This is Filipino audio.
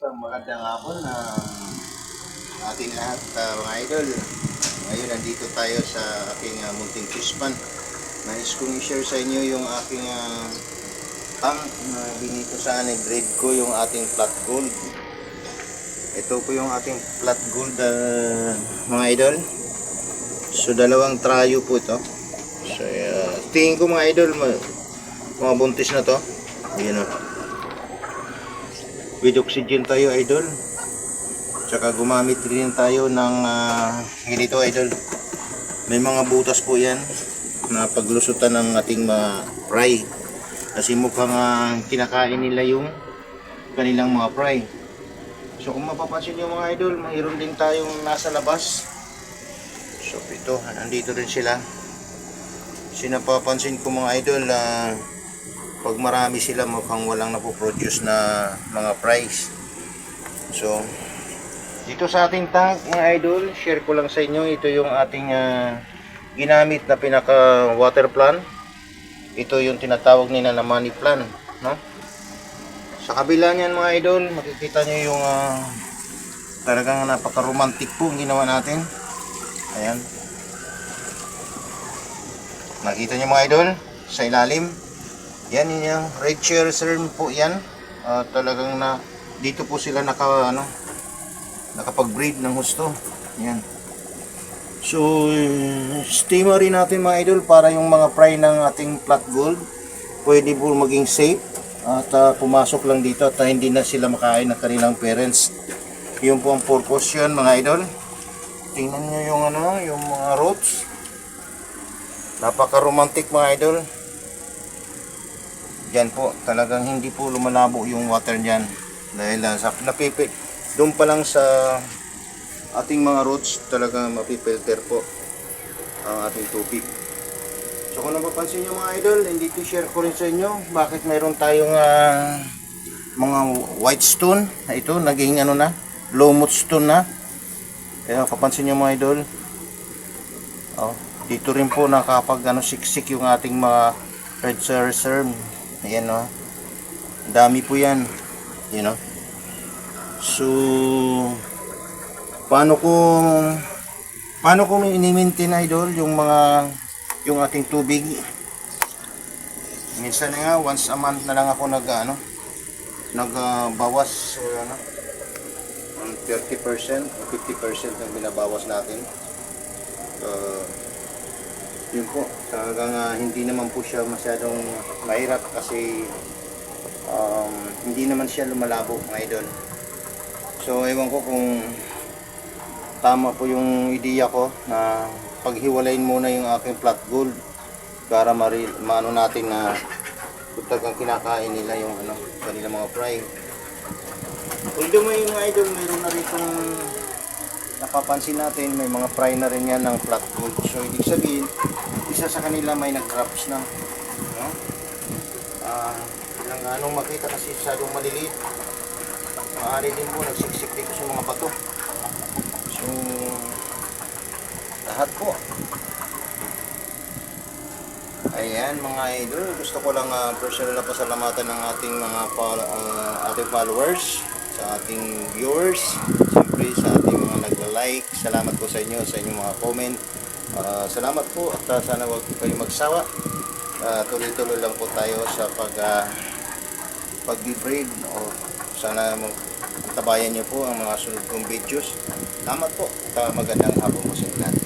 Isang magandang hapon na ating lahat uh, mga idol. Ngayon nandito tayo sa aking uh, munting chispan. Nais kong i-share sa inyo yung aking uh, tank na binito sa akin. Grade ko yung ating flat gold. Ito po yung ating flat gold uh, mga idol. So dalawang trayo po ito. So uh, tingin ko mga idol, ma- mga buntis na to. Ayan o with oxygen tayo idol. Tsaka gumamit rin tayo ng ah, ganito idol. May mga butas po yan na paglusutan ng ating mga fry. Kasi mukhang ah, kinakain nila yung kanilang mga fry. So kung mapapansin nyo mga idol mayroon din tayong nasa labas. So ito nandito rin sila. Sinapapansin ko mga idol ah, pag marami sila mukhang walang napoproduce na mga price. So, dito sa ating tank mga idol, share ko lang sa inyo, ito yung ating ah, ginamit na pinaka water plan. Ito yung tinatawag nila na money plan, no? Sa kabila niyan mga idol, makikita nyo yung ah, talagang napaka-romantic po ang ginawa natin. Ayan. Nakita nyo mga idol, sa ilalim, yan yun yung red chair reserve po yan. Ah, talagang na dito po sila naka ano nakapag-breed ng husto. Yan. So, eh, steamer rin natin mga idol para yung mga fry ng ating flat gold pwede po maging safe at ah, pumasok lang dito at ah, hindi na sila makain ng kanilang parents. Yun po ang purpose yun mga idol. Tingnan nyo yung ano, yung mga roots. Napaka-romantic mga idol. Diyan po, talagang hindi po lumalabo yung water diyan. Dahil uh, sa napipi doon pa lang sa ating mga roots talagang mapipilter po ang ating tubig. So kung napapansin nyo mga idol, hindi ko share ko rin sa inyo bakit mayroon tayong ah, mga white stone na ito, naging ano na, lumot stone na. Kaya kapansin nyo mga idol, oh, dito rin po nakapag ano, siksik yung ating mga red reserve. Ayan o. Dami po yan. You know. So, paano ko paano ko ini-maintain idol yung mga yung ating tubig minsan nga once a month na lang ako nag ano nagbawas uh, ano ang 30% o 50% ang binabawas natin yun po, talagang ah, hindi naman po siya masyadong mahirap kasi um, hindi naman siya lumalabo mga idol. So ewan ko kung tama po yung ideya ko na paghiwalayin muna yung aking flat gold para maano natin na kung talagang kinakain nila yung ano, kanila mga fry. Although may mga idol, mayroon na rin itong napapansin natin may mga fry na rin yan ng flat gold. So ibig sabihin, isa sa kanila may nag-crops na. No? Ah, ilang anong makita kasi masyadong maliliit. Maaari din po nagsiksik dito sa mga bato. So lahat po. Ayan mga idol, gusto ko lang ah, personal na pasalamatan ng ating mga ah, ating followers, sa ating viewers, siyempre sa ating nagla-like. Salamat po sa inyo, sa inyong mga comment. Ah, salamat po at ah, sana huwag po kayo magsawa. Ah, tuloy-tuloy lang po tayo sa pag uh, pag-breed o sana tabayan niyo po ang mga sunod kong videos. Salamat po at ah, magandang hapon po sa inyo.